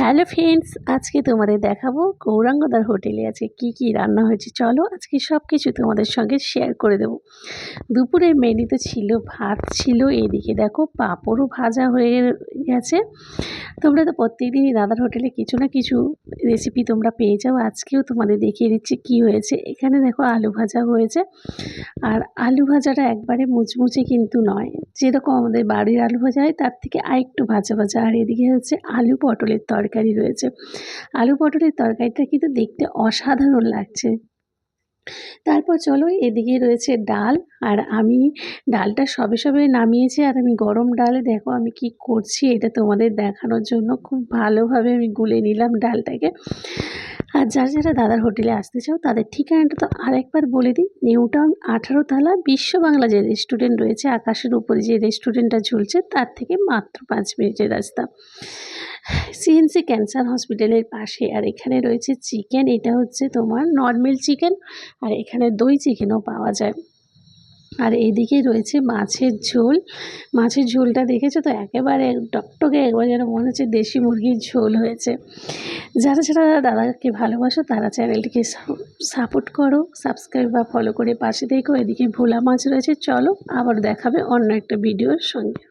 Hello friends, আজকে তোমাদের দেখাবো গৌরাঙ্গদার হোটেলে আছে কি কি রান্না হয়েছে। চলো আজকে সব কিছু তোমাদের সঙ্গে শেয়ার করে দেবো। দুপুরের মেনুতে ছিল ভাত ছিল, এদিকে দেখো পাঁপড়ও ভাজা হয়ে গেছে। তোমরা তো প্রত্যেকদিনই দাদার হোটেলে কিছু না কিছু রেসিপি তোমরা পেয়ে যাও। আজকেও তোমাদের দেখিয়ে দিচ্ছি কি হয়েছে। এখানে দেখো আলু ভাজা হয়েছে। আর আলু ভাজাটা একবারে মুচমুচে কিন্তু নয়। যেরকম আমাদের বাড়ির আলু ভাজা হয়, তার থেকে আরেকটু ভাজা ভাজা। আর এদিকে হচ্ছে আলু পটলের তরকারি। রয়েছে। আলু পটলের তরকারিটা কিন্তু দেখতে অসাধারণ লাগছে। তারপর চলো এদিকে রয়েছে ডাল, আর আমি ডালটা সবে সবে নামিয়েছি, আর আমি গরম ডালে দেখো আমি কি করছি, এটা তোমাদের দেখানোর জন্য খুব ভালোভাবে আমি গুলে নিলাম ডালটাকে। আর যারা যারা দাদার হোটেলে আসতে চাও, তাদের ঠিকানাটা তো আরেকবার বলে দিই। নিউ টাউন আঠারো তালা বিশ্ব বাংলা যে রেস্টুরেন্ট রয়েছে, আকাশের উপরে যে রেস্টুরেন্টটা ঝুলছে, তার থেকে মাত্র পাঁচ মিনিটের রাস্তা। সিএনসি ক্যান্সার হসপিটালের পাশে, আর এখানে রয়েছে চিকেন এটা হচ্ছে তোমার নর্মাল চিকেন আর এখানে দই চিকেনও পাওয়া যায়। আর এদিকে রয়েছে মাছের ঝোল। মাছের ঝোলটা দেখেছ তো? একেবারে টকটকে, একবার যেন মনে হচ্ছে দেশি মুরগির ঝোল হয়েছে। যারা যারা দাদাকে ভালোবাসো, তারা চ্যানেলটিকে সাপোর্ট করো, সাবস্ক্রাইব বা ফলো করে পাশে দেখো। এদিকে ভোলা মাছ রয়েছে। চলো আবার দেখাবে অন্য একটা ভিডিওর সঙ্গে।